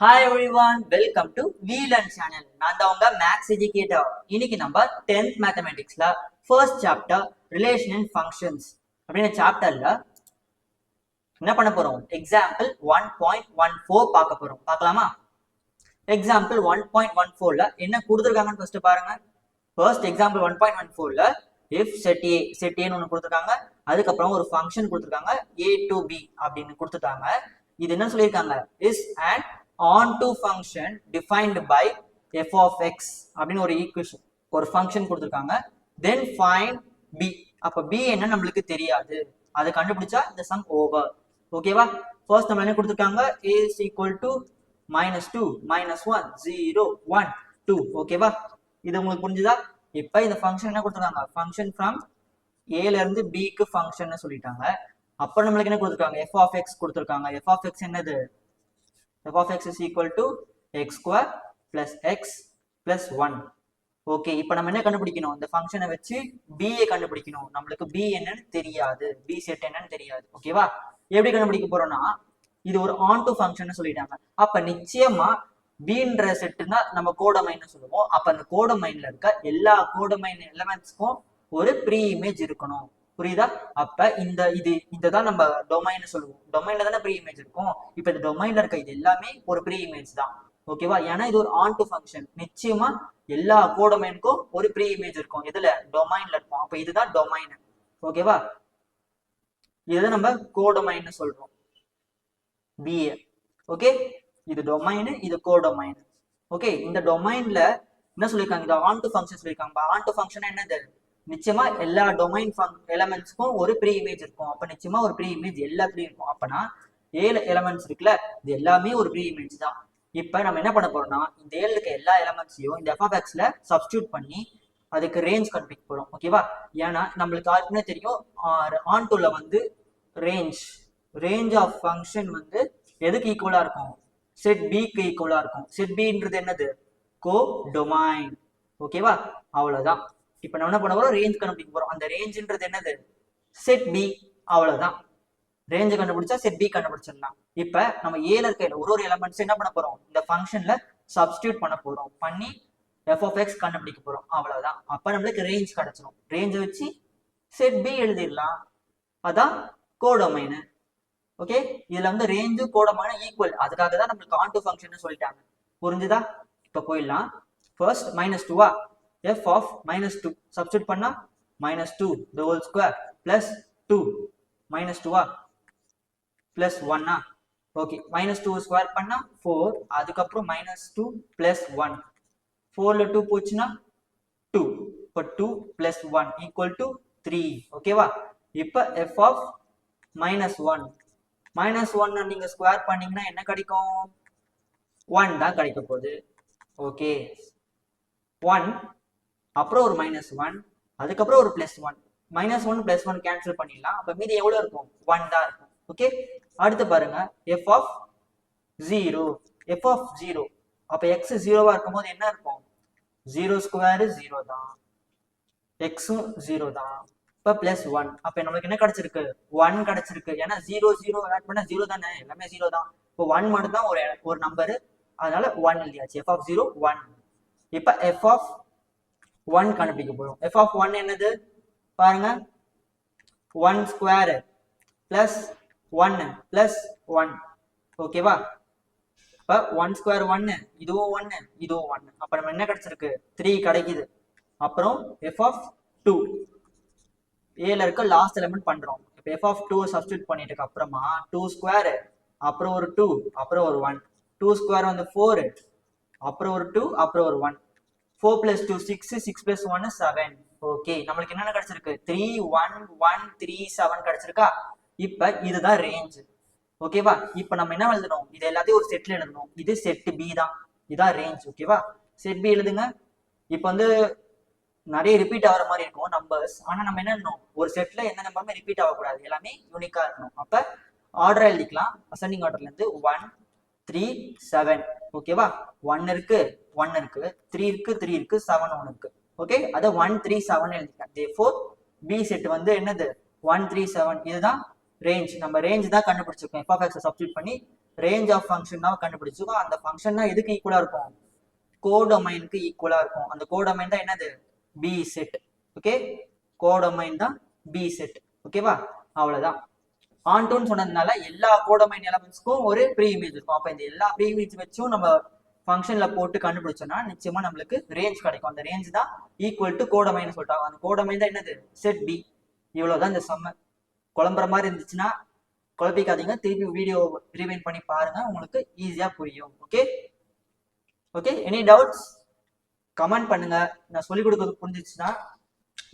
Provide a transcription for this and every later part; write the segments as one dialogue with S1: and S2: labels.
S1: Hi everyone welcome to வீலன் channel நான் தான் உங்க மேக்ஸ் எஜுகேட்டர் இன்னைக்கு நம்ம 10th மேத்தமெட்டிக்ஸ்ல first chapter relation and functions அப்படின்ற சாப்டர்ல என்ன பண்ண போறோம்? Example one point one four பார்க்க போறோம். பார்க்கலாமா? எக்ஸாம்பிள் ஒன் பாயிண்ட் ஒன் ஃபோர்ல என்ன கொடுத்துருக்காங்கன்னு ஃபர்ஸ்ட் பாருங்க. First example one point one ஃபோர்ல இஃப் செட் ஏ செட் ஏன்னு ஒன்று கொடுத்துருக்காங்க. அதுக்கப்புறம் ஒரு ஃபங்க்ஷன் கொடுத்துருக்காங்க. ஏ டு பி அப்படின்னு கொடுத்துட்டாங்க. இது என்ன சொல்லியிருக்காங்க? Is and on to function defined by f of x அப்படின்னு ஒரு ஈக்குவேஷன் ஒரு ஃபங்க்ஷன் கொடுத்துருக்காங்க. தென் ஃபைன் பி அப்போ பி என்ன நம்மளுக்கு தெரியாது. அதை கண்டுபிடிச்சா இந்த சம் ஓவர் ஓகேவா ஃபர்ஸ்ட் நம்ம என்ன கொடுத்துருக்காங்க? A is equal to minus two minus one zero one two ஓகேவா இது உங்களுக்கு புரிஞ்சுதா? இப்போ இந்த ஃபங்க்ஷன் என்ன கொடுத்துருக்காங்க? ஃபங்க்ஷன் ஃப்ரம் ஏல இருந்து பிக்கு ஃபங்க்ஷன் சொல்லிட்டாங்க. அப்புறம் நம்மளுக்கு என்ன கொடுத்துருக்காங்க? எஃப் ஆஃப் எக்ஸ் கொடுத்துருக்காங்க. எஃப் ஆஃப் எக்ஸ் என்னது? F of x is equal to x square plus x plus 1 okay இப்போ நம்ம என்ன கண்டுபிடிக்கணும்? இந்த ஃபங்க்ஷனை வச்சு b கண்டுபிடிக்கணும். நம்மளுக்கு b என்னன்னு தெரியாது. B செட் என்னன்னு தெரியாது. ஓகேவா எப்படி கண்டுபிடிக்க போறோம்னா இது ஒரு ஆன் டு ஃபங்க்ஷன் சொல்லிட்டாங்க. அப்ப நிச்சயமா பின்ற செட்டுனா நம்ம கோடமைன்னு சொல்லுவோம். அப்ப அந்த கோடமைன்ல இருக்க எல்லா கோடமைன் எலமெண்ட்ஸ்க்கும் ஒரு ப்ரீ இமேஜ் இருக்கணும். புரியுதா? அப்ப இந்த இது இதுதான் நம்ம டொமைன் சொல்லுவோம். டொமைன்ல தானே ப்ரீ இமேஜ் இருக்கும். இப்ப இந்த டொமைன்ல இருக்க இது எல்லாமே ஒரு ப்ரீ இமேஜ் தான். ஓகேவா ஏன்னா இது ஒரு ஆன் டு ஃபங்க்ஷன் நிச்சயமா எல்லா கோடமைனுக்கும் ஒரு ப்ரீ இமேஜ் இருக்கும். இதுல டொமைன்ல இருக்கும். அப்ப இதுதான் டொமைன் ஓகேவா இதுதான் நம்ம கோடொமைன்னு சொல்றோம். பிஏ ஓகே இது டொமைன் இது கோடொமைன் ஓகே இந்த டொமைன்ல என்ன சொல்லியிருக்காங்க இது ஆன் டு ஃபங்க்ஷன் சொல்லியிருக்காங்க ஆன் டு ஃபங்க்ஷன் என்னது? நிச்சயமா எல்லா டொமைன் எலமெண்ட்ஸ்க்கும் ஒரு ப்ரீ இமேஜ் இருக்கும். அப்ப நிச்சயமா ஒரு ப்ரீ இமேஜ் எல்லாத்துலயும் இருக்கும். அப்பனா ஏழு எலமெண்ட்ஸ் இருக்குல்ல இது எல்லாமே ஒரு ப்ரீ இமேஜ் தான். இப்ப நம்ம என்ன பண்ண போறோம்னா இந்த ஏழு இருக்க எல்லா எலமெண்ட்ஸையும் இந்த எஃப்எக்ஸ்ல சப்ஸ்டியூட் பண்ணி அதுக்கு ரேஞ்ச் கண்டுபிடிக்க போறோம். ஓகேவா ஏன்னா நம்மளுக்கு யாருக்குமே தெரியும் ஆன் டூல வந்து ரேஞ்ச் ரேஞ்ச் ஆஃப் ஃபங்க்ஷன் வந்து எதுக்கு ஈக்குவலா இருக்கும்? செட் பிக்கு ஈக்குவலா இருக்கும். செட் பின்றது என்னது? கோ டொமைன் ஓகேவா அவ்வளவுதான். இப்போ நம்ம என்ன பண்ண போறோம்? ரேஞ்ச் கண்டுபிடிக்க போறோம். அந்த ரேஞ்சுன்றது என்னது? செட் பி அவ்வளவுதான். ரேஞ்சை கண்டுபிடிச்சா செட் பி கண்டுபிடிச்சிடலாம். இப்ப நம்ம ஏல இருக்க ஒரு ஒரு எலமெண்ட்ஸ் என்ன பண்ண போறோம்? இந்த ஃபங்க்ஷன்ல சப்ஸ்டியூட் பண்ண போறோம். பண்ணி எஃப் ஆஃப் எக்ஸ் கண்டுபிடிக்க போறோம். அவ்வளவுதான். அப்ப நம்மளுக்கு ரேஞ்ச் கிடைச்சிரும். ரேஞ்சை வச்சு செட் பி எழுதிடலாம். அதான் கோடொமைனு ஓகே இதுல வந்து ரேஞ்சு கோடமான ஈக்குவல் அதுக்காக தான் நம்மளுக்கு ஆன் டூ ஃபங்க்ஷன் சொல்லிட்டாங்க. புரிஞ்சுதா? இப்ப போயிடலாம். ஃபர்ஸ்ட் மைனஸ் டூவா F of minus two substitute பண்ணால் minus two the whole square plus two minus டூவா ப்ளஸ் ஒன்னா ஓகே மைனஸ் டூ ஸ்கொயர் பண்ணால் ஃபோர் அதுக்கப்புறம் மைனஸ் டூ ப்ளஸ் ஒன் ஃபோரில் டூ போச்சுன்னா டூ இப்போ two plus one equal to three ஓகேவா இப்போ F of minus one minus ஒன்னு நீங்கள் ஸ்கொயர் பண்ணீங்கன்னா என்ன கிடைக்கும் ஒன் தான் கிடைக்க போகுது ஓகே ஒன் அப்புறம் ஒரு மைனஸ் ஒன் அதுக்கப்புறம் ஒரு plus one minus one plus one cancel பண்ணிடலாம். அப்ப மீதி எவ்வளவு இருக்கும்? ஒன் தான் இருக்கும். ஓகே அடுத்து பாருங்க. F of zero F of zero அப்ப எக்ஸ் ஜீரோவா இருக்கும்போது என்ன இருக்கும்? ஜீரோ ஸ்கொயர் ஜீரோ தான். எக்ஸும் ஜீரோ தான். இப்ப பிளஸ் ஒன் அப்ப நம்மளுக்கு என்ன கிடைச்சிருக்கு? ஒன் கிடைச்சிருக்கு. ஏன்னா ஜீரோ ஜீரோ ஆட் பண்ணா ஜீரோ தானே? எல்லாமே ஜீரோ தான். இப்போ ஒன் மட்டும் தான் ஒரு ஒரு நம்பரு அதனால ஒன் இல்லையாச்சு. எஃப் ஆஃப் ஜீரோ ஒன் இப்ப எஃப் ஆஃப் ஒன் கண்டுபிடிக்க போறோம். எஃப் ஆஃப் ஒன் என்னது? பாருங்க. ஒன் ஸ்கொயர் பிளஸ் ஒன்னு பிளஸ் ஒன் ஓகேவா இப்ப ஒன் ஸ்கொயர் ஒன்னு இதுவும் ஒன்னு இதுவும் ஒன்னு அப்ப நம்ம என்ன கிடைச்சிருக்கு? த்ரீ கிடைக்குது. அப்புறம் எஃப் ஆஃப் டூ ஏல இருக்க லாஸ்ட் எலிமெண்ட் பண்றோம். இப்ப எஃப் ஆஃப் டூ சப்ஸ்டியூட் பண்ணிட்டு அப்புறமா டூ ஸ்கொயர் அப்புறம் ஒரு டூ அப்புறம் ஒரு ஒன் டூ ஸ்கொயர் வந்து ஃபோர் அப்புறம் ஒரு டூ அப்புறம் ஒரு one four plus two six six plus one seven okay நம்மளுக்கு என்னென்ன கிடைச்சிருக்கு? Three one one three seven கிடைச்சிருக்கா? இப்ப இதுதான் ரேஞ்ச் ஓகேவா இப்ப நம்ம என்ன எழுதணும்? இது எல்லாத்தையும் ஒரு செட்ல எழுதணும். இது செட் பி தான். இதான் ரேஞ்ச் ஓகேவா செட் பி எழுதுங்க. இப்ப வந்து நிறைய ரிப்பீட் ஆகிற மாதிரி இருக்கும் நம்பர்ஸ் ஆனா நம்ம என்ன எழுதணும்? ஒரு செட்ல எந்த நம்பருமே ரிப்பீட் ஆகக்கூடாது. எல்லாமே யூனிக்கா இருக்கணும். அப்ப ஆர்டர் எழுதிக்கலாம். அசெண்டிங் ஆர்டர்ல இருந்து ஒன் த்ரீ செவன் ஓகேவா ஒன் இருக்கு ஒன் இருக்கு. த்ரீ இருக்கு த்ரீ இருக்கு செவன் ஒன் இருக்கு. ஓகே அதை ஒன் த்ரீ செவன் எழுதிட்டேன் தே ஃபோர் பி செட் வந்து என்னது? ஒன் த்ரீ செவன் இதுதான் ரேஞ்ச் நம்ம ரேஞ்ச் தான் கண்டுபிடிச்சிருக்கோம். எஃப் ஆஃப் சப்ஸ்டியூட் பண்ணி ரேஞ்ச் ஆஃப் ஃபங்க்ஷன் தான் கண்டுபிடிச்சிருக்கோம். அந்த ஃபங்க்ஷன் எதுக்கு ஈக்குவலா இருக்கும்? கோடொமைனுக்கு ஈக்குவலா இருக்கும். அந்த கோடொமைன் தான் என்னது? பி செட் ஓகே கோடொமைன் தான் பி செட் ஓகேவா அவ்வளவுதான். ஆண்டோன்னு சொன்னதுனால எல்லா கோடமைன் எலமெண்ட்ஸ்க்கும் ஒரு ப்ரீ இமேஜ் இருக்கும். அப்ப இந்த எல்லா ப்ரீ இமேஜ் வச்சும் நம்ம ஃபங்க்ஷன்ல போட்டு கண்டுபிடிச்சோம்னா நிச்சயமா நம்மளுக்கு ரேஞ்ச் கிடைக்கும். அந்த ரேஞ்ச் தான் ஈக்குவல் டு கோடமைன்னு சொல்லிட்டாங்க. அந்த கோடமைன் தான் என்னது? செட் பி இவ்வளவுதான் இந்த செம்ம குழம்புற மாதிரி இருந்துச்சுன்னா குழப்பிக்காதீங்க. திருப்பி வீடியோ ரீவைண்ட் பண்ணி பாருங்க. உங்களுக்கு ஈஸியா புரியும். Okay okay any doubts comment பண்ணுங்க. நான் சொல்லிக் கொடுக்கறது புரிஞ்சிச்சுன்னா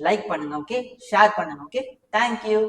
S1: லைக் பண்ணுங்க. ஓகே ஷேர் பண்ணுங்க. Okay thank you